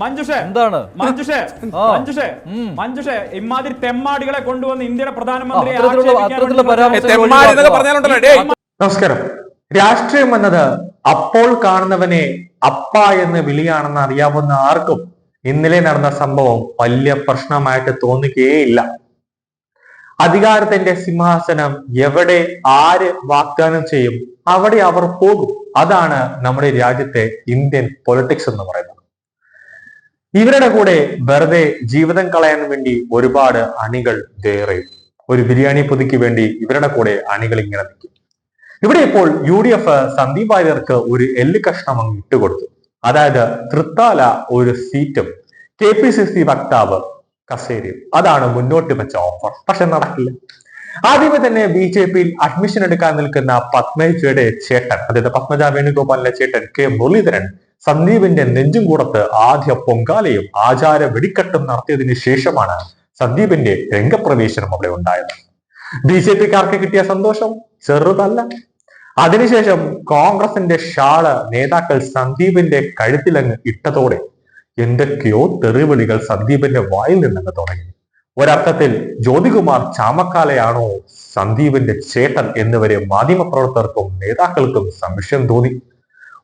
മഞ്ജുഷേ എന്താണ്? മഞ്ജുഷേ മഞ്ജുഷേ മഞ്ജുഷേ ഇമാതിരി തെമ്മാടികളെ കൊണ്ടുവന്ന് ഇന്ത്യയുടെ പ്രധാനമന്ത്രി നമസ്കാരം. രാഷ്ട്രീയം എന്നത് അപ്പോൾ കാണുന്നവനെ അപ്പ എന്ന് വിളിയാണെന്ന് അറിയാവുന്ന ആർക്കും ഇന്നലെ നടന്ന സംഭവം വലിയ പ്രശ്നമായിട്ട് തോന്നുകയേയില്ല. അധികാരത്തിന്റെ സിംഹാസനം എവിടെ ആര് വാഗ്ദാനം ചെയ്യും അവിടെ അവർ പോകും. അതാണ് നമ്മുടെ രാജ്യത്തെ ഇന്ത്യൻ പൊളിറ്റിക്സ് എന്ന് പറയുന്നത്. ഇവരുടെ കൂടെ വെറുതെ ജീവിതം കളയാൻ വേണ്ടി ഒരുപാട് അണികൾ വേറെ ഒരു ബിരിയാണി പൊതിക്ക് വേണ്ടി ഇവരുടെ കൂടെ അണികൾ ഇങ്ങനെ നിൽക്കും. ഇവിടെ ഇപ്പോൾ യു ഡി എഫ് സന്ദീപ് വാര്യർക്ക് ഒരു എല്ല് കഷ്ണം അങ്ങ് ഇട്ടുകൊടുത്തു അതായത് തൃത്താല ഒരു സീറ്റും കെ പി സി സി വക്താവ് കസേരയും. അതാണ് മുന്നോട്ട് വെച്ച ഓഫർ പക്ഷെ നടക്കില്ല. ആദ്യമേ തന്നെ ബി ജെ പിയിൽ അഡ്മിഷൻ എടുക്കാൻ നിൽക്കുന്ന പത്മജയുടെ ചേട്ടൻ അതായത് പത്മജ വേണുഗോപാലിന്റെ ചേട്ടൻ കെ മുരളീധരൻ സന്ദീപിന്റെ നെഞ്ചും കൂടത്ത് ആദ്യ പൊങ്കാലയും ആചാര വെടിക്കെട്ടും നടത്തിയതിനു ശേഷമാണ് സന്ദീപിന്റെ രംഗപ്രവേശനം അവിടെ ഉണ്ടായത്. ബി ജെ പിക്കാർക്ക് കിട്ടിയ സന്തോഷം ചെറുതല്ല. അതിനുശേഷം കോൺഗ്രസിന്റെ ഷാൾ നേതാക്കൾ സന്ദീപിന്റെ കഴുത്തിലങ്ങ് ഇട്ടതോടെ എന്തൊക്കെയോ തെറിവിളികൾ സന്ദീപിന്റെ വായിൽ നിന്നങ്ങ് തുടങ്ങി. ഒരർത്ഥത്തിൽ ജ്യോതികുമാർ ചാമക്കാലയാണോ സന്ദീപിന്റെ ചേട്ടൻ എന്നിവരെ മാധ്യമപ്രവർത്തകർക്കും നേതാക്കൾക്കും സംശയം തോന്നി.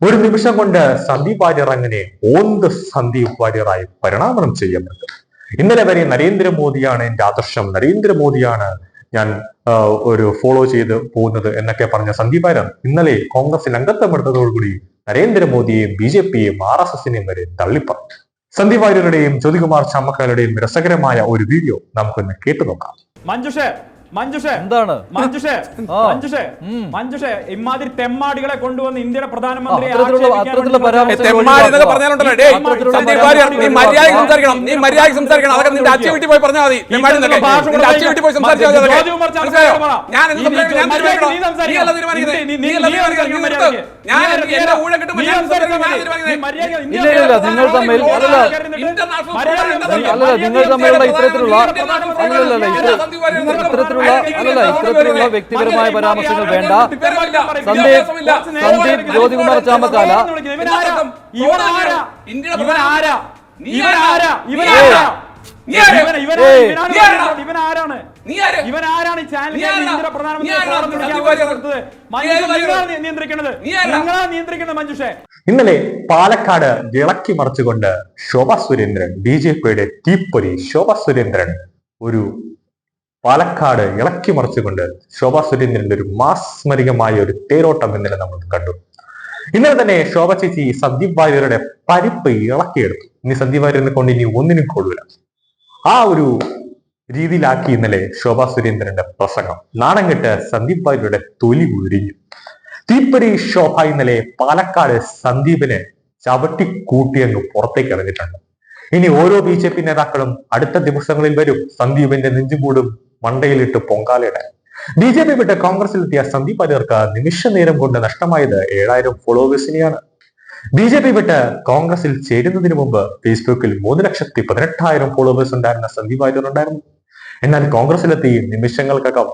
ഒരു നിമിഷം കൊണ്ട് സന്ദീപ് വാര്യർ അങ്ങനെ ഓന്ത് സന്ദീപ് വാര്യറായി പരിണാമനം ചെയ്യപ്പെട്ടു ഇന്നലെ വരെ നരേന്ദ്രമോദിയാണ് എന്റെ ആദർശം. നരേന്ദ്രമോദിയാണ് ഞാൻ ഒരു ഫോളോ ചെയ്ത് പോകുന്നത് എന്നൊക്കെ പറഞ്ഞ സന്ദീപ് വാര്യർ ഇന്നലെ കോൺഗ്രസിൽ അംഗത്വമെടുത്തതോടുകൂടി നരേന്ദ്രമോദിയെയും ബി ജെ പിയെയും ആർ എസ് എസിനെയും വരെ തള്ളിപ്പറഞ്ഞു. സന്ദീപ് വാര്യരുടെയും ജ്യോതികുമാർ ചാമക്കാരുടെയും രസകരമായ ഒരു വീഡിയോ നമുക്കൊന്ന് കേട്ടു നോക്കാം മഞ്ജുഷേ മഞ്ജുഷേ എന്താണ്? മഞ്ജുഷേ മഞ്ജുഷേ മഞ്ജുഷേ ഇമാതിരി തെമ്മാടികളെ കൊണ്ടുവന്ന് ഇന്ത്യയുടെ പ്രധാനമന്ത്രി നിങ്ങൾ തമ്മിൽ അല്ലല്ല നിങ്ങൾ തമ്മിലുള്ള ഇത്തരത്തിലുള്ള അല്ലല്ല ഇത്തരത്തിലുള്ള അല്ലല്ല ഇത്തരത്തിലുള്ള വ്യക്തിപരമായ പരാമർശങ്ങൾ വേണ്ട. സന്ദീപ് സന്ദീപ് ജ്യോതികുമാർ ചാമക്കാല. ഇവനാരാ? ഇവനാരാ? ഇവനാരാ? ഇവനാരാണ് നിയന്ത്രിക്കുന്നത്? നിങ്ങളാണ് നിയന്ത്രിക്കുന്നത് മഞ്ജുഷേ. ഇന്നലെ പാലക്കാട് ഇളക്കി മറിച്ചുകൊണ്ട് ശോഭ സുരേന്ദ്രൻ ബി ജെ പിയുടെ തീപ്പൊരി ശോഭ സുരേന്ദ്രൻ ഒരു പാലക്കാട് ഇളക്കി മറിച്ചുകൊണ്ട് ശോഭ സുരേന്ദ്രന്റെ ഒരു മാസ്മരികമായ ഒരു തേരോട്ടം ഇന്നലെ നമ്മൾ കണ്ടു. ഇന്നലെ തന്നെ ശോഭ ചേച്ചി സന്ദീപ് വാര്യരുടെ പരിപ്പ് ഇളക്കിയെടുത്തു. ഇനി സന്ദീപ് വാര്യനെ കൊണ്ട് ഇനി ഒന്നിനും കൊള്ളൂല. ആ ഒരു രീതിയിലാക്കി ഇന്നലെ ശോഭ സുരേന്ദ്രന്റെ പ്രസംഗം. നാണം കെട്ട് സന്ദീപ് വാര്യരുടെ തൊലി ഉരിഞ്ഞു. തീപ്പരി ശോഭ ഇന്നലെ പാലക്കാട് സന്ദീപിനെ ചവിട്ടി കൂട്ടി അങ്ങ് പുറത്തേക്ക് ഇറങ്ങിയിട്ടുണ്ട്. ഇനി ഓരോ ബി ജെ പി നേതാക്കളും അടുത്ത ദിവസങ്ങളിൽ വരും. സന്ദീപിന്റെ നെഞ്ചുകൂടും മണ്ടയിലിട്ട് പൊങ്കാലയിടാൻ. ബി ജെ പി വിട്ട് കോൺഗ്രസിലെത്തിയ സന്ദീപ് വാര്യർക്ക് നിമിഷ നേരം കൊണ്ട് നഷ്ടമായത് ഏഴായിരം ഫോളോവേഴ്സിനെയാണ്. ബി ജെ പി വിട്ട് കോൺഗ്രസിൽ ചേരുന്നതിന് മുമ്പ് ഫേസ്ബുക്കിൽ മൂന്ന് ലക്ഷത്തി പതിനെട്ടായിരം ഫോളോവേഴ്സ് ഉണ്ടായിരുന്ന സന്ദീപ് വാര്യർ ഉണ്ടായിരുന്നു എന്നാൽ കോൺഗ്രസിലെത്തി നിമിഷങ്ങൾക്കകം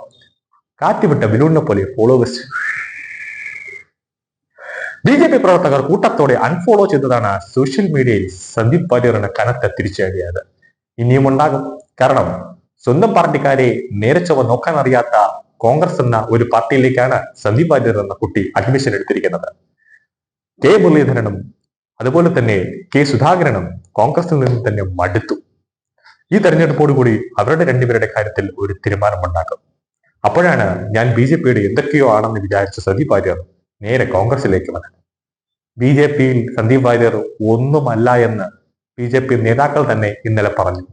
കാറ്റുവിട്ട ബലൂണിനെ പോലെ ഫോളോവേഴ്സ്. ബി ജെ പി പ്രവർത്തകർ കൂട്ടത്തോടെ അൺഫോളോ ചെയ്തതാണ് സോഷ്യൽ മീഡിയയിൽ സന്ദീപ് വാര്യറിന് കനത്ത തിരിച്ചടിയായത്. ഇനിയും ഉണ്ടാകും കാരണം സ്വന്തം പാർട്ടിക്കാരെ നേരെ ചൊവ്വ നോക്കാൻ അറിയാത്ത കോൺഗ്രസ് എന്ന ഒരു പാർട്ടിയിലേക്കാണ് സന്ദീപ് വാര്യർ എന്ന കുട്ടി അഡ്മിഷൻ എടുത്തിരിക്കുന്നത്. കെ മുരളീധരനും അതുപോലെ തന്നെ കെ സുധാകരനും കോൺഗ്രസിൽ നിന്ന് തന്നെ മടുത്തു. ഈ തെരഞ്ഞെടുപ്പോടുകൂടി അവരുടെ രണ്ടുപേരുടെ കാര്യത്തിൽ ഒരു തീരുമാനമുണ്ടാക്കും. അപ്പോഴാണ് ഞാൻ ബി ജെ പിയുടെ എന്തൊക്കെയോ ആണെന്ന് വിചാരിച്ച സന്ദീപ് വാര്യർ നേരെ കോൺഗ്രസിലേക്ക് വന്നത്. ബി ജെ പിയിൽ സന്ദീപ് വാര്യർ ഒന്നുമല്ല എന്ന് ബി ജെ പി നേതാക്കൾ തന്നെ ഇന്നലെ പറഞ്ഞു.